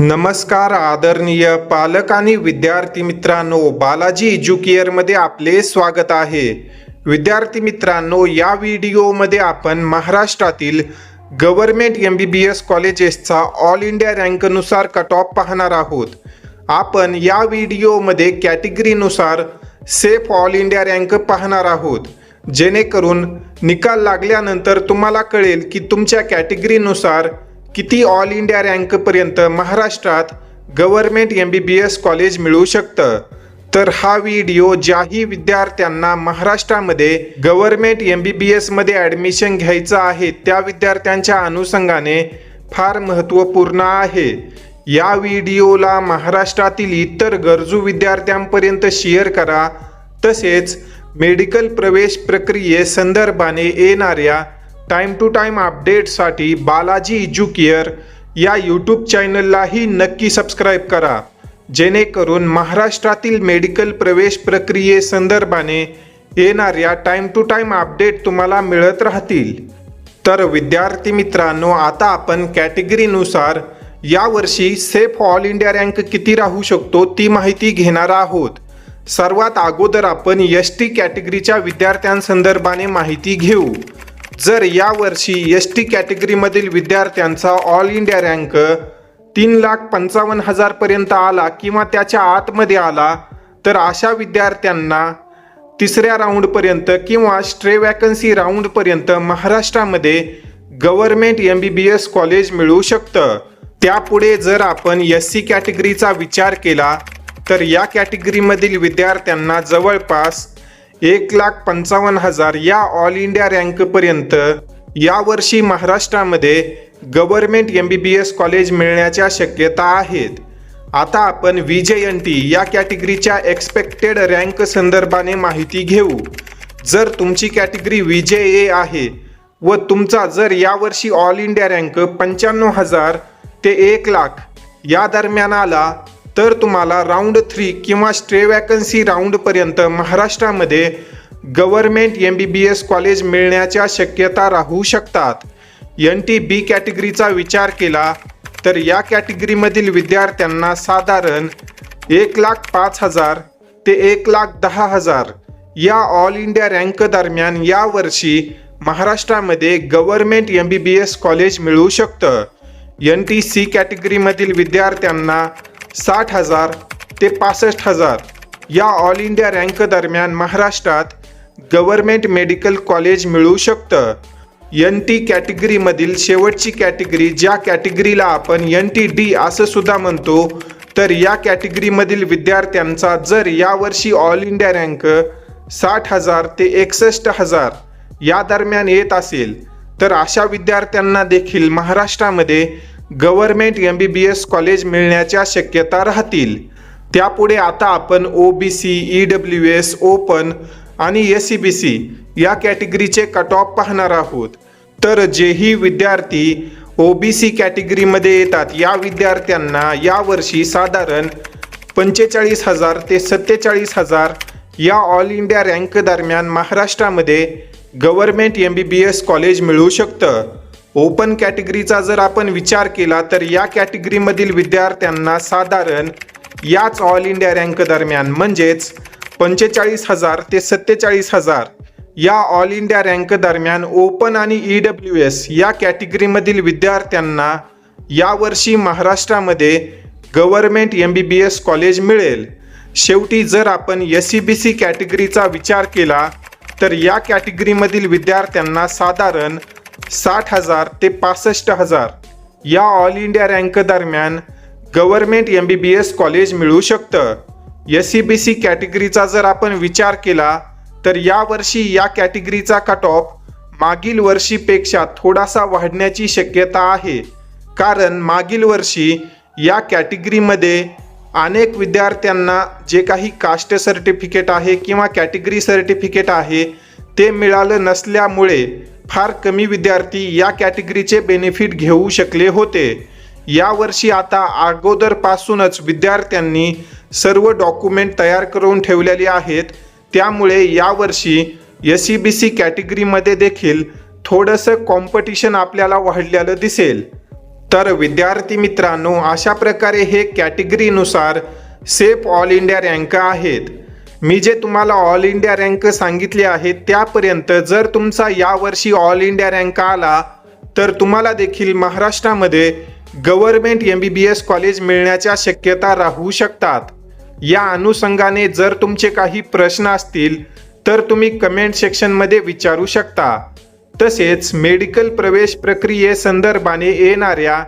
नमस्कार आदरणीय पालक आणि विद्यार्थी मित्रांनो बालाजी एज्युकेअरमध्ये आपले स्वागत आहे. विद्यार्थी मित्रांनो या व्हिडिओमध्ये आपण महाराष्ट्रातील government M B B S कॉलेजेसचा all India रँकनुसार कट ऑफ पाहणार आहोत. आपण या व्हिडिओमध्ये कॅटेगरीनुसार सेफ ऑल इंडिया रँक पाहणार आहोत. जेणेकरून निकाल लागल्यानंतर तुम्हाला कळेल की तुमच्या कॅटेगरीनुसार किती ऑल इंडिया रँकपर्यंत महाराष्ट्रात government M B B S college मिळू शकतं? तर हा व्हिडिओ ज्याही विद्यार्थ्यांना महाराष्ट्रामध्ये गव्हर्मेंट एम बी बी एसमध्ये ॲडमिशन घ्यायचं आहे त्या विद्यार्थ्यांच्या अनुषंगाने फार महत्त्वपूर्ण आहे. या व्हिडिओला महाराष्ट्रातील इतर गरजू विद्यार्थ्यांपर्यंत शेअर करा. तसेच मेडिकल प्रवेश प्रक्रियेसंदर्भाने येणाऱ्या टाईम टू टाईम अपडेटसाठी बालाजी एज्युकेअर या यूट्यूब चॅनललाही नक्की सबस्क्राईब करा. जेणेकरून महाराष्ट्रातील मेडिकल प्रवेश प्रक्रियेसंदर्भाने येणाऱ्या टाईम टू टाईम अपडेट तुम्हाला मिळत राहतील. तर विद्यार्थी मित्रांनो आता आपण कॅटेगरीनुसार यावर्षी सेफ ऑल इंडिया रँक किती राहू शकतो ती माहिती घेणार आहोत. सर्वात अगोदर आपण एस टी कॅटेगरीच्या विद्यार्थ्यांसंदर्भाने माहिती घेऊ. जर यावर्षी एस टी कॅटेगरीमधील विद्यार्थ्यांचा ऑल इंडिया रँक तीन लाख पंचावन्न हजारपर्यंत आला किंवा त्याच्या आतमध्ये आला तर अशा विद्यार्थ्यांना तिसऱ्या राऊंडपर्यंत किंवा स्ट्रे वॅकन्सी राऊंडपर्यंत महाराष्ट्रामध्ये government M B B S college मिळू शकतं. त्यापुढे जर आपण एस सी कॅटेगरीचा विचार केला तर या कॅटेगरीमधील विद्यार्थ्यांना जवळपास एक लाख पंचावन्न हजार या ऑल इंडिया रँकपर्यंत यावर्षी महाराष्ट्रामध्ये government M B B S college मिळण्याच्या शक्यता आहेत. आता आपण व्ही जे एन टी या कॅटेगरीच्या एक्सपेक्टेड रँक संदर्भाने माहिती घेऊ. जर तुमची कॅटेगरी व्ही जे ए आहे व तुमचा जर यावर्षी ऑल इंडिया रँक पंच्याण्णव हजार ते एक लाख या दरम्यान आला तर तुम्हाला राऊंड थ्री किंवा स्ट्रे वॅकन्सी राऊंडपर्यंत महाराष्ट्रामध्ये government M B B S college मिळण्याच्या शक्यता राहू शकतात. एन टी बी कॅटेगरीचा विचार केला तर या कॅटेगरीमधील विद्यार्थ्यांना साधारण एक लाख पाच हजार ते एक लाख दहा हजार या ऑल इंडिया रँक दरम्यान यावर्षी महाराष्ट्रामध्ये government M B B S college मिळू शकतं. एन टी सी कॅटेगरीमधील विद्यार्थ्यांना साठ हजार ते पासष्ट हजार या ऑल इंडिया रँक दरम्यान महाराष्ट्रात गव्हर्मेंट मेडिकल कॉलेज मिळू शकतं. एन टी कॅटेगरीमधील शेवटची कॅटेगरी ज्या कॅटेगरीला आपण एन टी डी असं सुद्धा म्हणतो तर या कॅटेगरीमधील विद्यार्थ्यांचा जर यावर्षी ऑल इंडिया रँक साठ हजार ते एकसष्ट हजार या दरम्यान येत असेल तर अशा विद्यार्थ्यांना देखील महाराष्ट्रामध्ये government M B B S college मिळण्याच्या शक्यता राहतील. त्यापुढे आता आपण O B C E W S open आणि एस सी बी सी या कॅटेगरीचे कट ऑफ पाहणार आहोत. तर जेही विद्यार्थी ओ बी सी कॅटेगरीमध्ये येतात या विद्यार्थ्यांना यावर्षी साधारण पंचेचाळीस हजार ते सत्तेचाळीस हजार या ऑल इंडिया रँक दरम्यान महाराष्ट्रामध्ये government M B B S college मिळू शकतं. ओपन कॅटेगरीचा जर आपण विचार केला तर या कॅटेगरीमधील विद्यार्थ्यांना साधारण याच ऑल इंडिया रँक दरम्यान म्हणजेच पंचेचाळीस हजार ते सत्तेचाळीस हजार या ऑल इंडिया रँक दरम्यान ओपन आणि ई डब्ल्यू एस या कॅटेगरीमधील विद्यार्थ्यांना यावर्षी महाराष्ट्रामध्ये government M B B S college मिळेल. शेवटी जर आपण एस सी बी सी कॅटेगरीचा विचार केला तर या कॅटेगरीमधील विद्यार्थ्यांना साधारण साठ हजार ते पासष्ट हजार या ऑल इंडिया रँक दरम्यान government M B B S college मिळू शकतं. एस सी बी सी कॅटेगरीचा जर आपण विचार केला तर यावर्षी या कॅटेगरीचा कट ऑफ मागील वर्षीपेक्षा थोडासा वाढण्याची शक्यता आहे. कारण मागील वर्षी या कॅटेगरीमध्ये अनेक विद्यार्थ्यांना जे काही कास्ट सर्टिफिकेट आहे किंवा कॅटेगरी सर्टिफिकेट आहे ते मिळालं नसल्यामुळे फार कमी विद्यार्थी या कॅटेगरीचे बेनिफिट घेऊ शकले होते. यावर्षी आता अगोदरपासूनच विद्यार्थ्यांनी सर्व डॉक्युमेंट तयार करून ठेवलेली आहेत. त्यामुळे यावर्षी एस सी बी सी कॅटेगरीमध्ये देखील थोडंसं कॉम्पिटिशन आपल्याला वाढलेलं दिसेल. तर विद्यार्थी मित्रांनो अशा प्रकारे हे कॅटेगरीनुसार सेफ ऑल इंडिया रँक आहेत. मी जे तुम्हाला ऑल इंडिया रँक सांगितले आहे त्यापर्यंत जर तुमचा यावर्षी ऑल इंडिया रँक आला तर तुम्हाला देखील महाराष्ट्रामध्ये government M B B S college मिळण्याच्या शक्यता राहू शकतात. या अनुषंगाने जर तुमचे काही प्रश्न असतील तर तुम्ही कमेंट सेक्शनमध्ये विचारू शकता. तसेच मेडिकल प्रवेश प्रक्रियेसंदर्भाने येणाऱ्या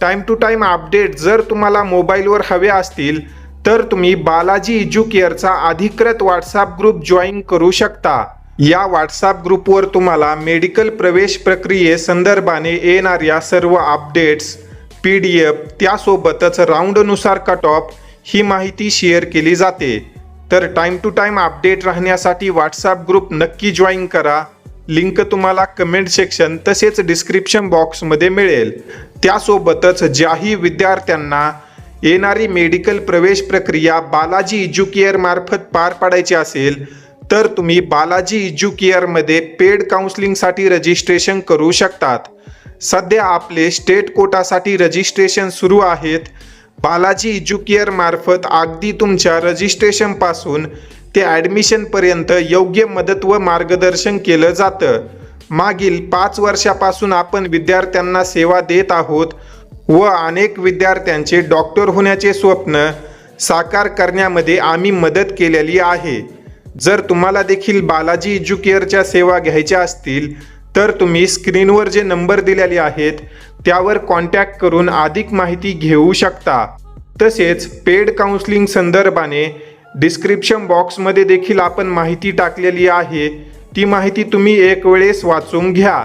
टाईम टू टाईम अपडेट जर तुम्हाला मोबाईलवर हवे असतील तर तुम्ही बालाजी एज्युकेअरचा अधिकृत व्हॉट्सअप ग्रुप जॉईन करू शकता. या व्हॉट्सअप ग्रुपवर तुम्हाला मेडिकल प्रवेश प्रक्रियेसंदर्भाने येणाऱ्या सर्व अपडेट्स पी डी एफ त्यासोबतच राऊंडनुसार कट ऑफ ही माहिती शेअर केली जाते. तर टाईम टू टाईम अपडेट राहण्यासाठी व्हॉट्सअप ग्रुप नक्की जॉईन करा. लिंक तुम्हाला कमेंट सेक्शन तसेच डिस्क्रिप्शन बॉक्समध्ये मिळेल. त्यासोबतच ज्याही विद्यार्थ्यांना येणारी मेडिकल प्रवेश प्रक्रिया बालाजी एज्युकेअर मार्फत पार पाडायची असेल तर तुम्ही बालाजी एज्युकेअरमध्ये पेड काउन्सिलिंगसाठी रजिस्ट्रेशन करू शकतात. सध्या आपले स्टेट कोटासाठी रजिस्ट्रेशन सुरू आहेत. बालाजी एज्युकेअर मार्फत अगदी तुमच्या रजिस्ट्रेशनपासून ते ॲडमिशनपर्यंत योग्य मदत व मार्गदर्शन केलं जातं. मागील पाच वर्षापासून आपण विद्यार्थ्यांना सेवा देत आहोत. व अनेक विद्यार्थ्यांचे डॉक्टर होण्याचे स्वप्न साकार करण्यामध्ये आम्ही मदत केलेली आहे. जर तुम्हाला देखील बालाजी एज्युकेअरच्या सेवा घ्यायच्या असतील तर तुम्ही स्क्रीनवर जे नंबर दिलेले आहेत त्यावर कॉन्टॅक्ट करून अधिक माहिती घेऊ शकता. तसेच पेड काउन्सिलिंग संदर्भाने डिस्क्रिप्शन बॉक्समध्ये देखील आपण माहिती टाकलेली आहे. ती माहिती तुम्ही एक वेळेस वाचून घ्या.